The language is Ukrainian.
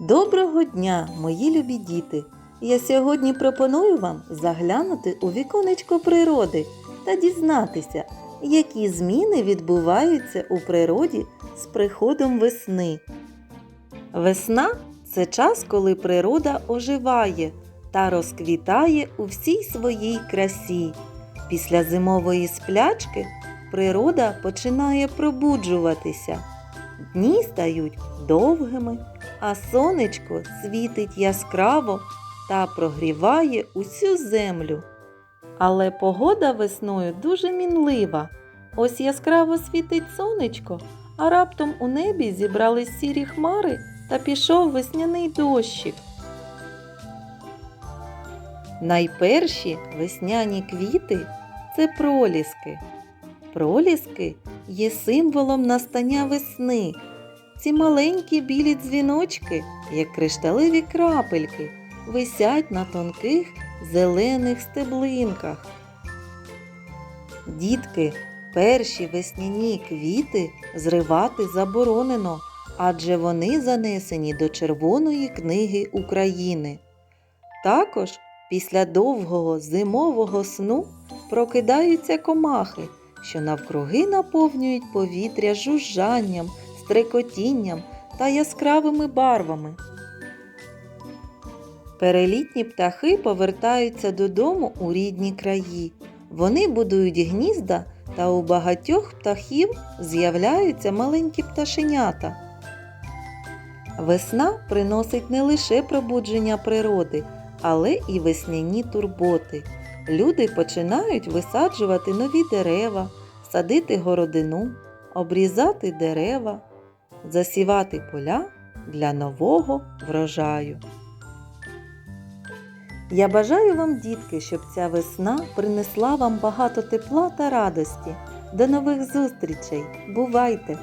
Доброго дня, мої любі діти! Я сьогодні пропоную вам заглянути у віконечко природи та дізнатися, які зміни відбуваються у природі з приходом весни. Весна це час, коли природа оживає та розквітає у всій своїй красі. Після зимової сплячки природа починає пробуджуватися. Дні стають довгими, а сонечко світить яскраво та прогріває усю землю. Але погода весною дуже мінлива. Ось яскраво світить сонечко, а раптом у небі зібрались сірі хмари та пішов весняний дощик. Найперші весняні квіти це проліски. Проліски є символом настання весни. Ці маленькі білі дзвіночки, як кришталеві крапельки, висять на тонких зелених стеблинках. Дітки, перші весняні квіти зривати заборонено, адже вони занесені до Червоної книги України. Також після довгого зимового сну прокидаються комахи, що навкруги наповнюють повітря жужжанням, стрекотінням та яскравими барвами. Перелітні птахи повертаються додому у рідні краї. Вони будують гнізда, та у багатьох птахів з'являються маленькі пташенята. Весна приносить не лише пробудження природи, але і весняні турботи. Люди починають висаджувати нові дерева, садити городину, обрізати дерева, засівати поля для нового врожаю. Я бажаю вам, дітки, щоб ця весна принесла вам багато тепла та радості. До нових зустрічей! Бувайте!